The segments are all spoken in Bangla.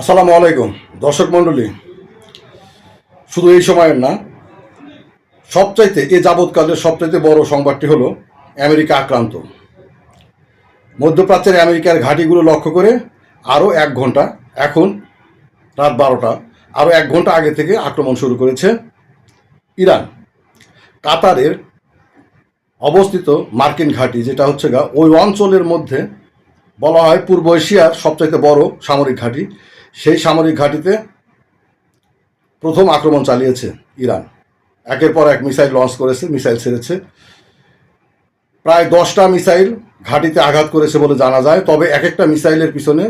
আসসালামু আলাইকুম, দর্শক মণ্ডলী। শুধু এই সময়ের না, সবচাইতে এ যাবৎকালের সবচাইতে বড় সংবাদটি হলো আমেরিকা আক্রান্ত। মধ্যপ্রাচ্যের আমেরিকার ঘাঁটিগুলো লক্ষ্য করে আরও এক ঘণ্টা এখন রাত বারোটা, আরও এক ঘণ্টা আগে থেকে আক্রমণ শুরু করেছে ইরান। কাতারের অবস্থিত মার্কিন ঘাঁটি, যেটা হচ্ছে গা, ওই অঞ্চলের মধ্যে বলা হয় পূর্ব এশিয়ার সবচাইতে বড় সামরিক ঘাঁটি সেই সামরিক ঘাঁটিতে প্রথম আক্রমণ চালিয়েছে ইরান। একের পর এক মিসাইল লঞ্চ করেছে, মিসাইল ছেড়েছে। প্রায় দশটা মিসাইল ঘাঁটিতে আঘাত করেছে বলে জানা যায়। তবে এক একটা মিসাইলের পিছনে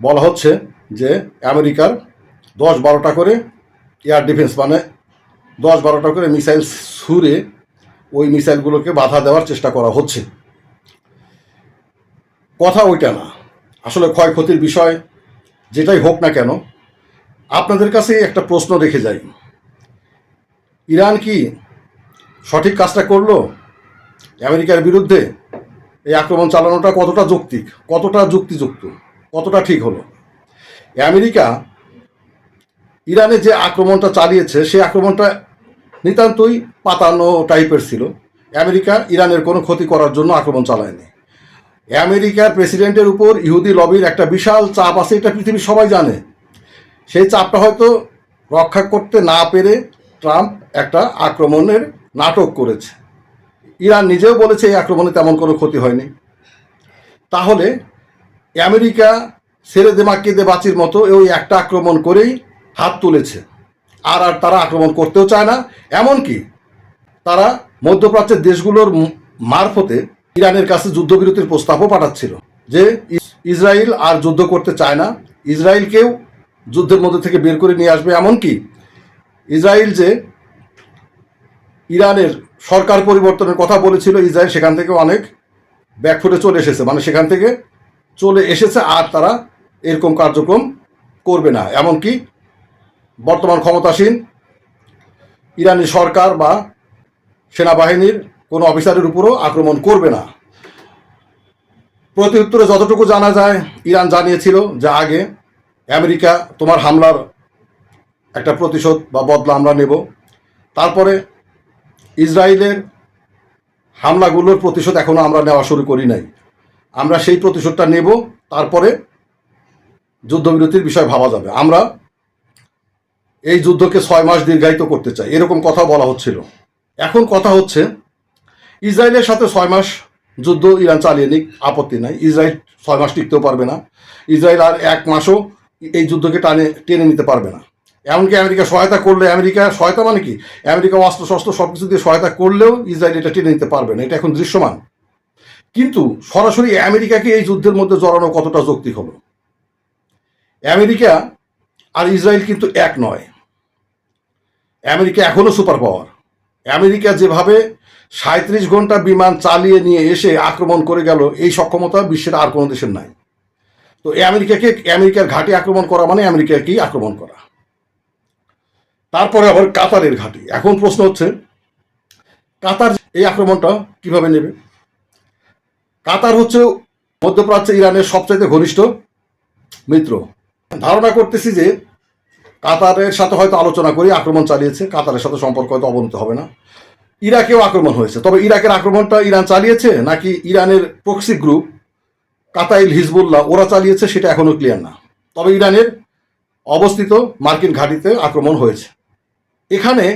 বলা হচ্ছে যে আমেরিকার দশ বারোটা করে এয়ার ডিফেন্স মানে দশ বারোটা করে মিসাইল ছুঁড়ে ওই মিসাইলগুলোকে বাধা দেওয়ার চেষ্টা করা হচ্ছে। কথা ওইটা না। আসলে ক্ষয়ক্ষতির বিষয় যেটাই হোক না কেন, আপনাদের কাছে একটা প্রশ্ন রেখে যাই। ইরান কি সঠিক কাজটা করল? আমেরিকার বিরুদ্ধে এই আক্রমণ চালানোটা কতটা যৌক্তিক, কতটা যুক্তিযুক্ত, কতটা ঠিক হলো? আমেরিকা ইরানে যে আক্রমণটা চালিয়েছে, সেই আক্রমণটা নিতান্তই পাতানো টাইপের ছিল। আমেরিকা ইরানের কোনো ক্ষতি করার জন্য আক্রমণ চালায়নি। আমেরিকার প্রেসিডেন্টের উপর ইহুদি লবির একটা বিশাল চাপ আছে, এটা পৃথিবীর সবাই জানে। সেই চাপটা হয়তো রক্ষা করতে না পেরে ট্রাম্প একটা আক্রমণের নাটক করেছে। ইরান নিজেও বলেছে এই আক্রমণে তেমন কোনো ক্ষতি হয়নি। তাহলে আমেরিকা ছেড়ে দে মাকে দে বাচির মতো ওই একটা আক্রমণ করেই হাত তুলেছে। আর আর তারা আক্রমণ করতেও চায় না, এমনকি তারা মধ্যপ্রাচ্যের দেশগুলোর মারফতে ইরানের কাছে যুদ্ধবিরতির প্রস্তাবও পাঠাচ্ছিল যে ইস- ইসরায়েল আর যুদ্ধ করতে চায় না। ইসরায়েলকেও যুদ্ধের মধ্যে থেকে বের করে নিয়ে আসবে এমনকি ইসরায়েল যে ইরানের সরকার পরিবর্তনের কথা বলেছিল, ইসরায়েল সেখান থেকে অনেক ব্যাকফুটে চলে এসেছে। মানে সেখান থেকে চলে এসেছে আর তারা এরকম কার্যক্রম করবে না। এমনকি বর্তমান ক্ষমতাসীন ইরানি সরকার বা সেনাবাহিনীর কোনো অফিসারের উপরও আক্রমণ করবে না। প্রতি উত্তরে যতটুকু জানা যায়, ইরান জানিয়েছিল যে আগে আমেরিকা তোমার হামলার একটা প্রতিশোধ বা বদলা আমরা নেব। তারপরে ইসরায়েলের হামলাগুলোর প্রতিশোধ এখনও আমরা নেওয়া শুরু করি নাই। আমরা সেই প্রতিশোধটা নেব, তারপরে যুদ্ধবিরতির বিষয় ভাবা যাবে। আমরা এই যুদ্ধকে ছয় মাস দীর্ঘায়িত করতে চাই। এরকম কথা বলা হচ্ছিল। এখন কথা হচ্ছে ইসরায়েলের সাথে ছয় মাস যুদ্ধ ইরান চালিয়ে নিক, আপত্তি নাই। ইসরায়েল ছয় মাস টিকতেও পারবে না। ইসরায়েল আর এক মাসও এই যুদ্ধকে টানে, টেনে নিতে পারবে না। এমনকি আমেরিকা সহায়তা করলে, আমেরিকা সহায়তা মানে কি? আমেরিকা অস্ত্র শস্ত্র সব কিছু দিয়ে সহায়তা করলেও ইসরায়েল এটা টেনে নিতে পারবে না। এটা এখন দৃশ্যমান। কিন্তু সরাসরি আমেরিকাকে এই যুদ্ধের মধ্যে জড়ানো কতটা যৌক্তিক হলো? আমেরিকা আর ইসরায়েল কিন্তু এক নয়। আমেরিকা এখনও সুপার পাওয়ার আমেরিকা যেভাবে সাঁত্রিশ ঘণ্টা বিমান চালিয়ে নিয়ে এসে আক্রমণ করে গেল, এই সক্ষমতা বিশ্বের আর কোনো দেশের নাই। তো আমেরিকাকে, আমেরিকার ঘাঁটি আক্রমণ করা মানে আমেরিকাকেই আক্রমণ করা। তারপরে আবার কাতারের ঘাঁটি। এখন প্রশ্ন হচ্ছে, কাতার এই আক্রমণটা কীভাবে নেবে? কাতার হচ্ছে মধ্যপ্রাচ্যে ইরানের সবচাইতে ঘনিষ্ঠ মিত্র। ধারণা করতেছি যে কাতারের সাথে হয়তো আলোচনা করে, আক্রমণ চালিয়েছে, কাতারের সাথে সম্পর্ক হয়তো অবনতি হবে না। ইরাকেও আক্রমণ হয়েছে। তবে ইরাকের আক্রমণটা ইরান চালিয়েছে নাকি ইরানের প্রক্সি গ্রুপ কাতাইল হিজবুল্লাহ, ওরা চালিয়েছে সেটা এখনও ক্লিয়ার না। তবে ইরানের অবস্থিত মার্কিন ঘাঁটিতে আক্রমণ হয়েছে। এখানে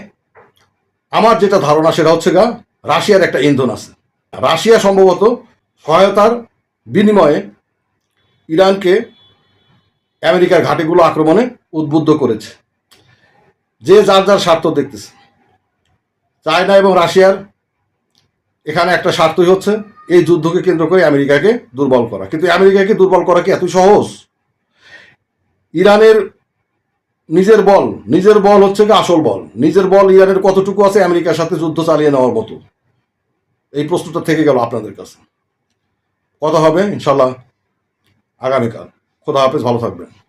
আমার যেটা ধারণা সেটা হচ্ছে গা, রাশিয়ার একটা ইন্ধন আছে। রাশিয়া সম্ভবত সহায়তার বিনিময়ে ইরানকে আমেরিকার ঘাটিগুলো আক্রমণে উদ্বুদ্ধ করেছে। যে যার যার স্বার্থ দেখতেছে। চায়না এবং রাশিয়ার এখানে একটা স্বার্থই হচ্ছে এই যুদ্ধকে কেন্দ্র করে আমেরিকাকে দুর্বল করা। কিন্তু আমেরিকাকে দুর্বল করা কি এত সহজ? ইরানের নিজের বল নিজের বল হচ্ছে কি আসল বল। নিজের বল ইরানের কতটুকু আছে আমেরিকার সাথে যুদ্ধ চালিয়ে নেওয়ার মতো। এই প্রশ্নটা থেকে গেল আপনাদের কাছে। কথা হবে ইনশাল্লাহ আগামীকাল। খোদা হাফেজ, ভালো থাকবেন।